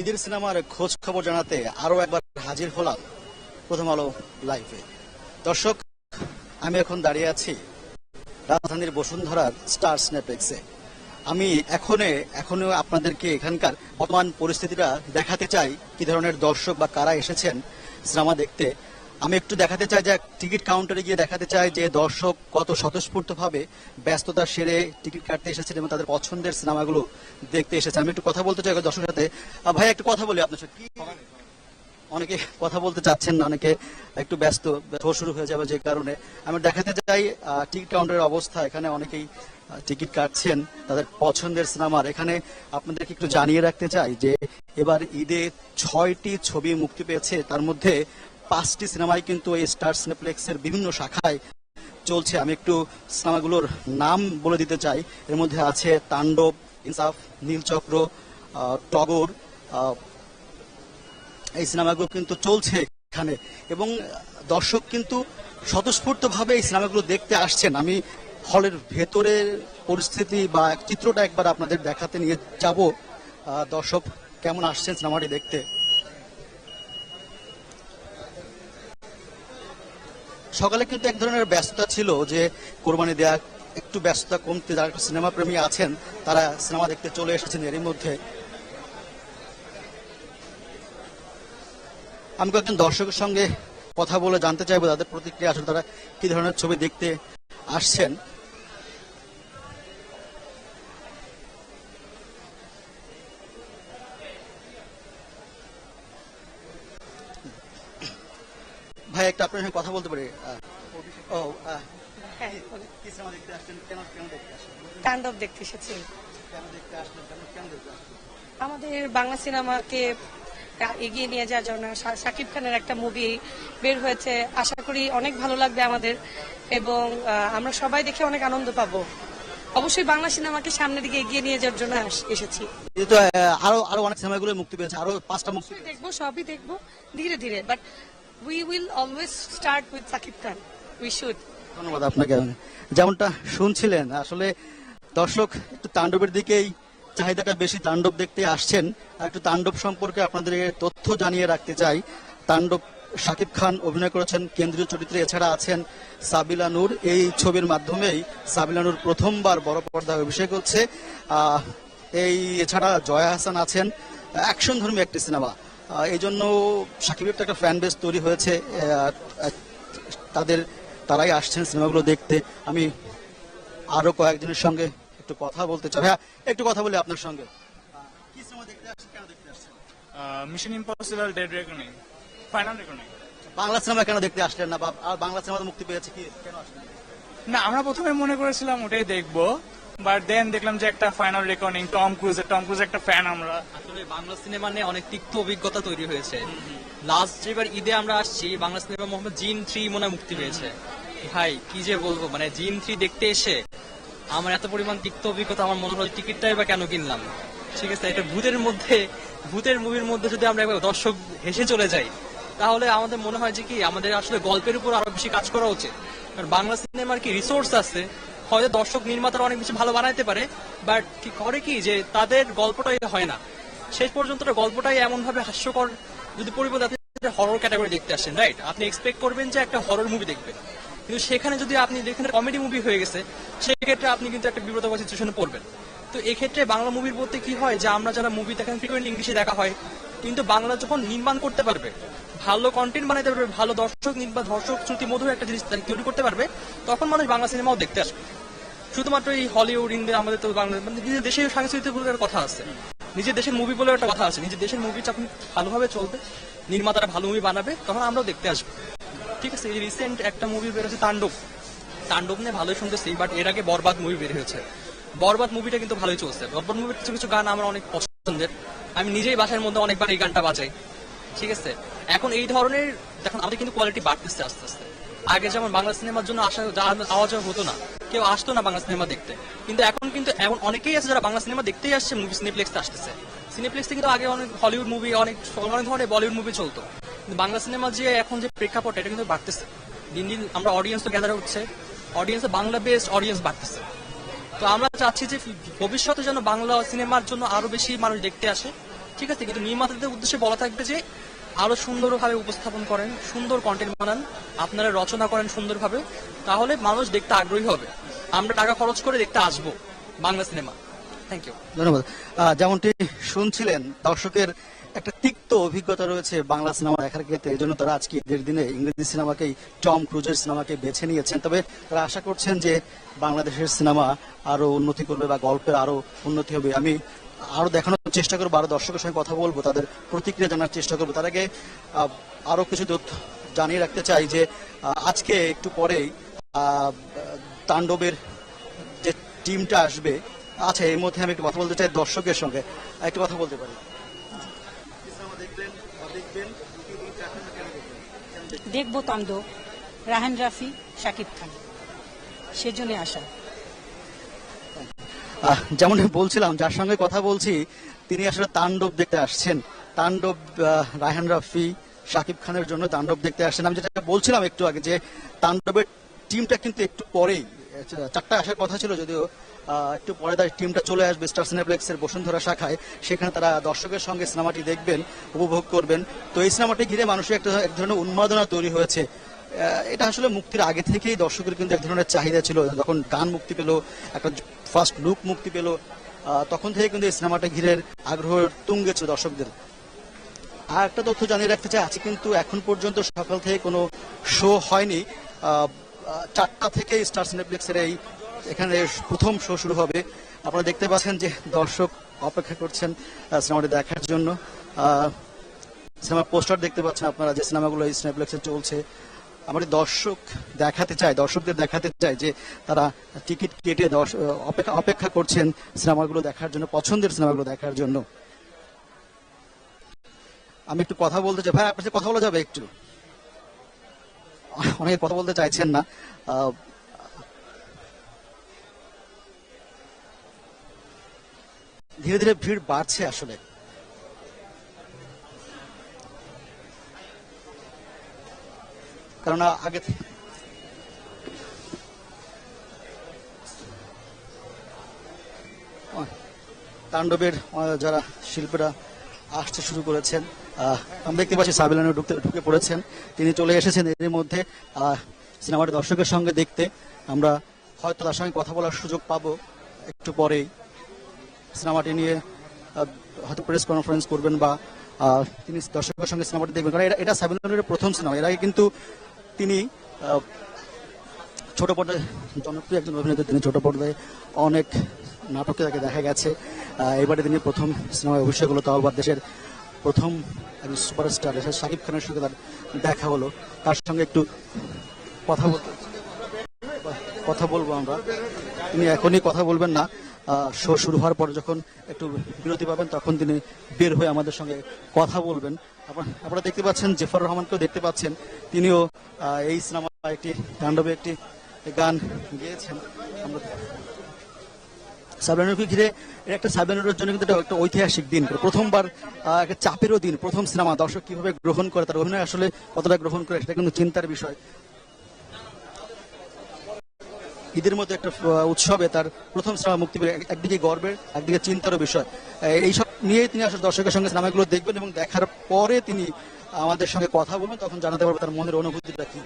ঈদের সিনেমার খোঁজ খবর জানাতে আরও একবার হাজির হলাম প্রথম আলো লাইভে। দর্শক, আমি এখন দাঁড়িয়ে আছি রাজধানীর বসুন্ধরার স্টার স্নেপেক্সে আমি এখনে, এখনও আপনাদেরকে এখানকার বর্তমান পরিস্থিতিটা দেখাতে চাই, কি ধরনের দর্শক বা কারা এসেছেন সিনেমা দেখতে। আমি একটু দেখাতে চাই যে টিকিট কাউন্টারে গিয়ে দেখাতে চাই যে দর্শক কত স্বতঃস্ফূর্ত ভাবে ব্যস্ততা সেরে টিকিট কাটতে এসেছেন এবং তাদের পছন্দের সিনেমাগুলো দেখতে এসেছে। আমি একটু কথা বলতে চাই দর্শকের সাথে। ভাই একটু কথা বলি আপনার সাথে। অনেকে কথা বলতে চাচ্ছেন না, অনেকে একটু ব্যস্ত শো শুরু হয়ে যাবে যে কারণে। আমি দেখাতে চাই টিকিট কাউন্টারের অবস্থা। এখানে অনেকেই টিকিট কাটছেন তাদের পছন্দের সিনেমার। এখানে আপনাদেরকে একটু জানিয়ে রাখতে চাই যে এবার ঈদে ছয়টি ছবি মুক্তি পেয়েছে। তার মধ্যে পাঁচটি সিনেমাই কিন্তু এই স্টার সিনেপ্লেক্সের বিভিন্ন শাখায় চলছে। আমি একটু সিনেমাগুলোর নাম বলে দিতে চাই। এর মধ্যে আছে তাণ্ডব, ইনসাফ নীলচক্র টগর এই সিনেমাগুলো কিন্তু চলছে এখানে। এবং দর্শক কিন্তু স্বতঃস্ফূর্তভাবে এই সিনেমাগুলো দেখতে আসছেন। আমি হলের ভেতরের পরিস্থিতি বা চিত্রটা একবার আপনাদের দেখাতে নিয়ে যাব। দর্শক, কেমন আসছেন সিনেমাটি দেখতে? সকালে কিন্তু এক ধরনের ব্যস্ততা ছিল যে কোরবানি দেয়া একটু ব্যস্ততা কমতে যারা সিনেমা প্রেমী আছেন, তারা সিনেমা দেখতে চলে এসেছেন এরই মধ্যে। আমি কয়েকজন দর্শকের সঙ্গে কথা বলে জানতে চাইব, তাদের প্রতিক্রিয়া আসলে তারা কি ধরনের ছবি দেখতে আসছেন। ভাই একটা আপনার সঙ্গে কথা বলতে পারি? ও হ্যাঁ সিনেমা দেখতে তাণ্ডব এসেছি। আমাদের বাংলা সিনেমাকে এগিয়ে নিয়ে যাওয়ার জন্য শাকিব খানের একটা মুভি বের হয়েছে। আশা করি অনেক ভালো লাগবে আমাদের এবং আমরা সবাই দেখে অনেক আনন্দ পাবো। অবশ্যই বাংলা সিনেমাকে সামনের দিকে এগিয়ে নিয়ে যাওয়ার জন্য এসেছি। আরও আরও অনেক সিনেমাগুলো মুক্তি পেয়েছে আরও পাঁচটা মুক্তি দেখব সবই দেখব ধীরে ধীরে। But we will always start with Shakib Khan we should ধন্যবাদ আপনাকে। যেমনটা শুনছিলেন, আসলে দর্শক একটু তাণ্ডবের দিকেই চাহিদাটা বেশি তাণ্ডব দেখতে আসছেন। একটু তাণ্ডব সম্পর্কে আপনাদের তথ্য জানিয়ে রাখতে চাই। তাণ্ডব শাকিব খান অভিনয় করেছেন কেন্দ্রীয় চরিত্রে, এছাড়া আছেন সাবিলা নূর। এই ছবির মাধ্যমেই সাবিলা নূর প্রথমবার বড় পর্দায় অভিষেক হচ্ছে। এই, এছাড়া জয়া হাসান আছেন। অ্যাকশন ধর্মী একটি সিনেমা। এই জন্য সাকিবের তো একটা ফ্যান বেস তৈরি হয়েছে। তাদের তারাই আসছেন সিনেমাগুলো দেখতে। আমি আরও কয়েকজনের সঙ্গে একটু কথা বলতে চাই। হ্যাঁ একটু কথা বলি আপনার সঙ্গে। কি সিনেমা দেখতে আসছেন কেন দেখতে আসছেন? Mission impossible dead reckoning final reckoning Bangla cinema কেন দেখতে আসলেন না? বা আর বাংলা সিনেমা তো মুক্তি পেয়েছে কি কেন আসলেন? না আমরা প্রথমে মনে করেছিলাম ওটাই দেখব। বাট দেন দেখলাম যে একটা ফাইনাল রেকর্ডিং টম ক্রুজের টম ক্রুজ একটা ফ্যান আমরা। আসলে বাংলা সিনেমা নিয়ে অনেক তিক্ত অভিজ্ঞতা তৈরি হয়েছে। লাস্ট যেবার ঈদে আমরা আসছি, বাংলা সিনেমা মোহাম্মদ জিন থ্রি মনে হয় মুক্তি পেয়েছে। ভাই, কি যে বলব মানে জিন থ্রি দেখতে এসে আমার এত পরিমাণ তিক্ত অভিজ্ঞতা, আমার মনে হলো টিকিটটাই বা কেন কিনলাম। ঠিক আছে এটা ভূতের মধ্যে, ভূতের মুভির মধ্যে যদি আমরা একবার দর্শক হেসে চলে যাই, তাহলে আমাদের মনে হয় যে কি, আমাদের আসলে গল্পের উপর আরও বেশি কাজ করা উচিত। কারণ বাংলা সিনেমার কি রিসোর্স আছে হয়তো দর্শক নির্মাতারা অনেক বেশি ভালো বানাইতে পারে বাট করে কি যে তাদের গল্পটাই হয় না। শেষ পর্যন্ত গল্পটাই এমন ভাবে হাস্যকর যদি পরিবর্তে আপনি হরর ক্যাটাগরি দেখতে আসেন রাইট আপনি এক্সপেক্ট করবেন যে একটা হরর মুভি দেখবেন। কিন্তু সেখানে যদি আপনি দেখেন কমেডি মুভি হয়ে গেছে, সেক্ষেত্রে আপনি কিন্তু একটা বিব্রতকর সিচুয়েশনে পড়বেন। তো এক্ষেত্রে বাংলা মুভির বলতে কি হয় যে আমরা যারা মুভি দেখেন ফ্রিকোয়েন্ট ইংলিশে দেখা হয়, কিন্তু বাংলা যখন নির্মাণ করতে পারবে, ভালো কন্টেন্ট বানাতে পারবে, ভালো দর্শক নির্মাণ দর্শক শ্রুতি মধুর একটা জিনিস তৈরি করতে পারবে, তখন মানুষ বাংলা সিনেমাও দেখতে আসবে। শুধুমাত্র এই হলিউড ইন্ডিয়া আমাদের তো বাংলা মানে নিজের দেশের সাংস্কৃতিক বলে একটা কথা আছে। নিজের দেশের মুভি বলে একটা কথা আছে। নিজের দেশের মুভি যখন ভালোভাবে চলবে, নির্মাতারা ভালো মুভি বানাবে, তখন আমরাও দেখতে আসব। ঠিক আছে, এই রিসেন্ট একটা মুভি বেরোচ্ছে তাণ্ডব। তাণ্ডব নিয়ে ভালোই শুনতেছি বাট এর আগে বরবাদ মুভি বের হয়েছে। বরবাদ মুভিটা কিন্তু ভালোই চলছে। বরবাদ মুভির কিছু কিছু গান আমার অনেক পছন্দের। আমি নিজেই বাসার মধ্যে অনেকবার এই গানটা বাজাই। ঠিক আছে? এখন এই ধরনের, দেখুন, আমাদের কিন্তু কোয়ালিটি বাড়তেছে আস্তে আস্তে। আগে যেমন বাংলা সিনেমার জন্য আসা, যা- আওয়া যাওয়া হতো না। কেউ আসতো না বাংলা সিনেমা দেখতে। কিন্তু এখন কিন্তু এমন অনেকেই আছে যারা বাংলা সিনেমা দেখতেই আসছে মুভি সিনেপ্লেক্সে আসতেছে। সিনেপ্লেক্সে কিন্তু আগে অনেক হলিউড মুভি অনেক অনেক ধরনের বলিউড মুভি চলতো। কিন্তু বাংলা সিনেমা যে এখন যে প্রেক্ষাপট, এটা কিন্তু বাড়তেছে। দিন দিন আমরা অডিয়েন্স তো গ্যাদার হচ্ছে। অডিয়েন্সে বাংলা বেস্ট অডিয়েন্স বাড়তেছে। তো আমরা চাচ্ছি যে ভবিষ্যতে যেন বাংলা সিনেমার জন্য আরও বেশি মানুষ দেখতে আসে। ঠিক আছে? কিন্তু নির্মাতাদের উদ্দেশ্যে বলা থাকবে যে আরও সুন্দরভাবে উপস্থাপন করেন, সুন্দর কন্টেন্ট বানান। আপনারা রচনা করেন সুন্দরভাবে। তাহলে মানুষ দেখতে আগ্রহী হবে। আমরা টাকা খরচ করে দেখতে আসব বাংলা সিনেমা। থ্যাংক ইউ ধন্যবাদ। যেমনটি শুনছিলেন, দর্শকের একটা তিক্ত অভিজ্ঞতা রয়েছে বাংলা সিনেমা দেখার ক্ষেত্রে। এই জন্য তারা আজকে ঈদের দিনে ইংরেজি সিনেমাকেই, টম ক্রুজের সিনেমাকে বেছে নিয়েছেন। তবে তারা আশা করছেন যে বাংলাদেশের সিনেমা আরও উন্নতি করবে বা গল্পের আরও উন্নতি হবে। আমি আরও দেখানোর চেষ্টা করব আরও দর্শকের সঙ্গে কথা বলব, তাদের প্রতিক্রিয়া জানার চেষ্টা করব। তার আগে আরও কিছু তথ্য জানিয়ে রাখতে চাই যে আজকে একটু পরেই তাণ্ডবের যে টিমটা আসবে আচ্ছা এর মধ্যে আমি একটু কথা বলতে চাই দর্শকের সঙ্গে। একটু কথা বলতে পারি। দেখব তাণ্ডব। রাহান রাফি শাকিব খান। সেজন্য আসা। যেমন বলছিলাম যার সঙ্গে কথা বলছি তিনি আসলে তাণ্ডব দেখতে আসছেন। তাণ্ডব রায়হান রাফি শাকিব খানের জন্য তাণ্ডব দেখতে আসছেন। আমি যেটা বলছিলাম একটু আগে যে তাণ্ডবের টিমটা কিন্তু একটু পরেই চারটা আসার কথা ছিল যদিও একটু পরে তার টিমটা চলে আসবে স্টার সিনেপ্লেক্সের বসুন্ধরা শাখায়। সেখানে তারা দর্শকের সঙ্গে সিনেমাটি দেখবেন, উপভোগ করবেন। তো এই সিনেমাটি ঘিরে মানুষের একটা এক ধরনের উন্মাদনা তৈরি হয়েছে। এটা আসলে মুক্তির আগে থেকেই দর্শকের কিন্তু এক ধরনের চাহিদা ছিল। যখন গান মুক্তি পেল, একটা ফার্স্ট লুক মুক্তি পেল তখন থেকে কিন্তু এই সিনেমাটা ঘিরে আগ্রহ তুঙ্গে ছিল দর্শকদের। আর একটা তথ্য জানিয়ে রাখতে চাই আজকে কিন্তু এখন পর্যন্ত সকাল থেকে কোনো শো হয়নি। চারটা থেকে স্টার সিনেপ্লেক্সের এই এখানে প্রথম শো শুরু হবে। আপনারা দেখতে পাচ্ছেন যে দর্শক অপেক্ষা করছেন সিনেমাটি দেখার জন্য। সিনেমার পোস্টার দেখতে পাচ্ছেন আপনারা যে সিনেমাগুলো এই সিনেপ্লেক্সে চলছে। আমরা দর্শক দেখাতে চাই, দর্শকদের দেখাতে চাই যে তারা টিকিট কেটে অপেক্ষা অপেক্ষা করছেন সিনেমাগুলো দেখার জন্য, পছন্দের সিনেমাগুলো দেখার জন্য। আমি একটু কথা বলতে চাই। ভাই, আপনার সাথে কথা বলা যাবে একটু? অনেকে কথা বলতে চাইছেন না। ধীরে ধীরে ভিড় বাড়ছে আসলে। কেননা আগে তাণ্ডবের যারা শিল্পীরা আসতে শুরু করেছেন আমরা দেখতে পাচ্ছি সাবিলানে ঢুকতে ঢুকে পড়েছেন। তিনি চলে এসেছেন এর মধ্যে। সিনেমাটি দর্শকের সঙ্গে দেখতে। আমরা হয়তো তার সঙ্গে কথা বলার সুযোগ পাবো একটু পরেই। সিনেমাটি নিয়ে হয়তো প্রেস কনফারেন্স করবেন বা তিনি দর্শকের সঙ্গে সিনেমাটি দেখবেন। কারণ এটা- সাবিলানের প্রথম সিনেমা। এর আগে কিন্তু তিনি ছোট পর্দায় জনপ্রিয় একজন অভিনেতা। তিনি ছোট পর্দায় অনেক নাটকে তাকে দেখা গেছে। এবারে তিনি প্রথম সিনেমায় অভিষেক হলো তাও দেশের প্রথম একজন সুপারস্টার এসে শাকিব খানের সঙ্গে তার দেখা হলো। তার সঙ্গে একটু কথা বলতে কথা বলব আমরা। তিনি এখনই কথা বলবেন না। শো শুরু হওয়ার পর যখন একটু বিরতি পাবেন, তখন তিনি বের হয়ে আমাদের সঙ্গে কথা বলবেন। আপনারা- দেখতে পাচ্ছেন, জেফর রহমানকেও দেখতে পাচ্ছেন। তিনিও এই সিনেমা একটি, তাণ্ডবে একটি গান গেয়েছেন। আমরা সাবলানুরকে ঘিরে একটা সাবলানুরের জন্য কিন্তু একটা ঐতিহাসিক দিন। প্রথমবার একটা চাপেরও দিন, প্রথম সিনেমা। দর্শক কীভাবে গ্রহণ করে, তার অভিনয় আসলে কতটা গ্রহণ করে, সেটা কিন্তু চিন্তার বিষয়। ঈদের মধ্যে একটা উৎসবে তার প্রথম সিনেমা মুক্তি পেলে একদিকে গর্বের, একদিকে চিন্তারও বিষয়। এই- এইসব নিয়েই তিনি আসলে দর্শকের সঙ্গে সিনেমাগুলো দেখবেন এবং দেখার পরে তিনি আমাদের সঙ্গে কথা বলবেন, তখন জানাতে পারবে তার মনের অনুভূতিটা কি।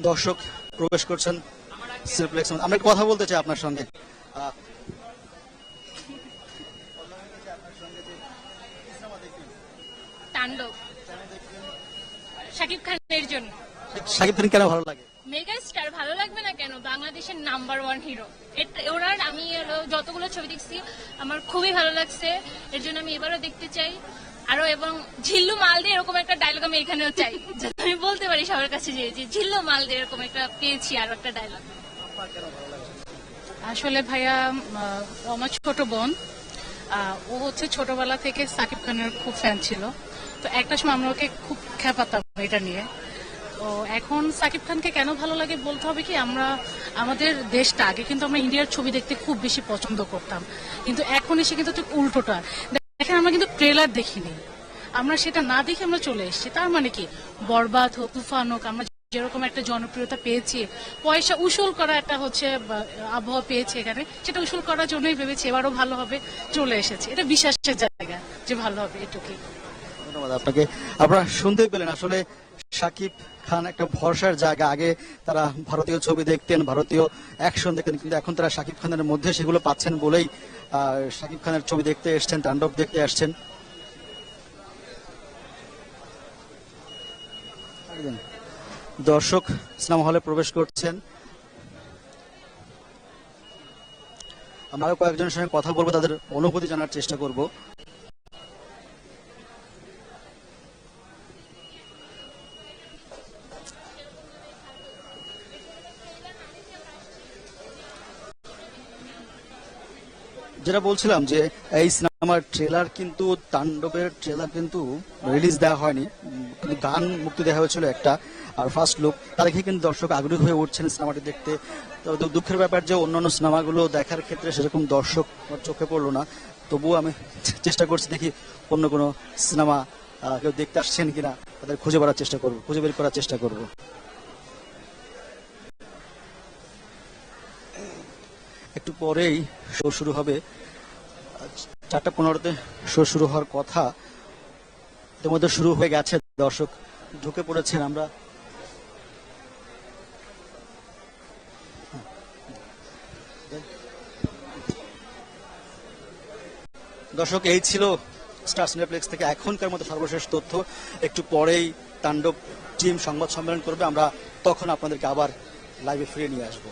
দর্শক প্রবেশ করছেন সিনেপ্লেক্স আমরা কথা বলতে চাই আপনার সঙ্গে। তাণ্ডব। শাকিব খানের জন্য। শাকিব খান কেন ভালো লাগে? মেগা স্টার ভালো লাগবে না কেন? বাংলাদেশের নাম্বার ওয়ান হিরো। ওনার আমি যতগুলো ছবি দেখছি আমার খুবই ভালো লাগছে। এর জন্য আমি এবারও দেখতে চাই। আরও এবং ঝিল্লু মাল দিয়ে এরকম একটা ডায়লগ আমি এখানেও চাই। আমি বলতে পারি সবার কাছে যে ঝিল্লু মাল দিয়ে এরকম একটা পেয়েছি আরও একটা ডায়লগ আসলে ভাইয়া আমার ছোট বোন। ও হচ্ছে ছোটবেলা থেকে সাকিব খানের খুব ফ্যান ছিল। তো একটা সময় আমরা ওকে খুব খেপাতাম এটা নিয়ে। তো এখন সাকিব খানকে কেন ভালো লাগে বলতে হবে কি, আমরা, আমাদের দেশটা আগে কিন্তু আমরা ইন্ডিয়ার ছবি দেখতে খুব বেশি পছন্দ করতাম। কিন্তু এখন এসে কিন্তু ঠিক উল্টোটা। দেখেন আমরা কিন্তু ট্রেলার দেখিনি। আমরা সেটা না দেখে আমরা চলে এসেছি। তার মানে কি? বরবাদ হোক, তুফান হোক, আমরা যেরকম একটা জনপ্রিয়তা পেয়েছি, পয়সা উসুল করা একটা হচ্ছে আবহাওয়া পেয়েছে এখানে, সেটা উসুল করার জন্যই ভেবেছি এবারও ভালো হবে, চলে এসেছে। এটা বিশ্বাসের জায়গা যে ভালো হবে এটুকুই। ধন্যবাদ আপনাকে। আপনারা শুনতেই পেলেন আসলে সাকিব খান একটা ভরসার জায়গা। আগে তারা ভারতীয় ছবি দেখতেন, ভারতীয় অ্যাকশন দেখতেন, কিন্তু এখন তারা সাকিব খানের মধ্যে সেগুলো পাচ্ছেন বলেই সাকিব খানের ছবি দেখতে এসছেন, তাণ্ডব দেখতে আসছেন। দর্শক সিনেমা হলে প্রবেশ করছেন। আমরা কয়েকজনের সঙ্গে কথা বলব, তাদের অনুভূতি জানার চেষ্টা করব। যেটা বলছিলাম যে, এই সিনেমার ট্রেলার কিন্তু, তাণ্ডবের ট্রেলার কিন্তু রিলিজ দেওয়া হয়নি। কিন্তু গান মুক্তি দেওয়া হয়েছিল একটা, আর ফার্স্ট লুক তা দেখে কিন্তু দর্শক আগ্রহী হয়ে উঠছেন সিনেমাটি দেখতে। তো দুঃখের ব্যাপার যে, অন্যান্য সিনেমাগুলো দেখার ক্ষেত্রে সেরকম দর্শক চোখে পড়ল না। তবুও আমি চেষ্টা করছি দেখি অন্য কোনো সিনেমা কেউ দেখতে আসছেন কিনা, তাদের খুঁজে বেড়ার চেষ্টা করব, খুঁজে বের করার চেষ্টা করব। একটু পরেই শো শুরু হবে। চারটা পনেরোতে শো শুরু হওয়ার কথা ইতিমধ্যে শুরু হয়ে গেছে, দর্শক। ঢুকে পড়েছেন আমরা। দর্শক, এই ছিল স্টার সিনেপ্লেক্স থেকে এখনকার মতো সর্বশেষ তথ্য। একটু পরেই তাণ্ডব টিম সংবাদ সম্মেলন করবে। আমরা তখন আপনাদেরকে আবার লাইভে ফিরে নিয়ে আসব।